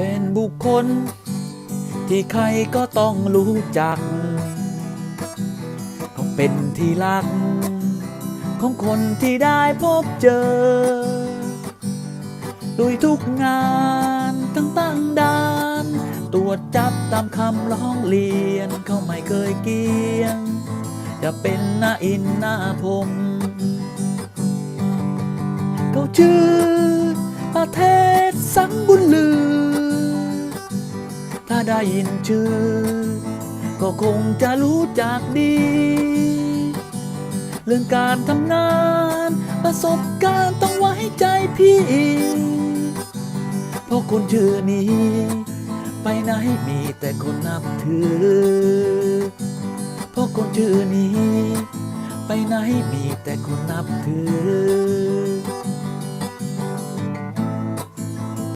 เป็นบุคคล ที่ใครก็ต้องรู้จักต้องเป็นที่รัก ของคนที่ได้พบเจอลุยทุกงานทั้งตั้งด่าน ตรวจจับตามคำร้องเรียน เขาไม่เคยเกียง จะเป็นหน้าอินหน้าพมเขาชื่อประเทศสัง ได้ยินชื่อ ก็คงจะรู้จักดี เรื่องการทำงาน ประสบการณ์ต้องไว้ใจพี่ เพราะคนชื่อนี้ ไปไหนมีแต่คนนับถือ เพราะคนชื่อนี้ ไปไหนมีแต่คนนับถือ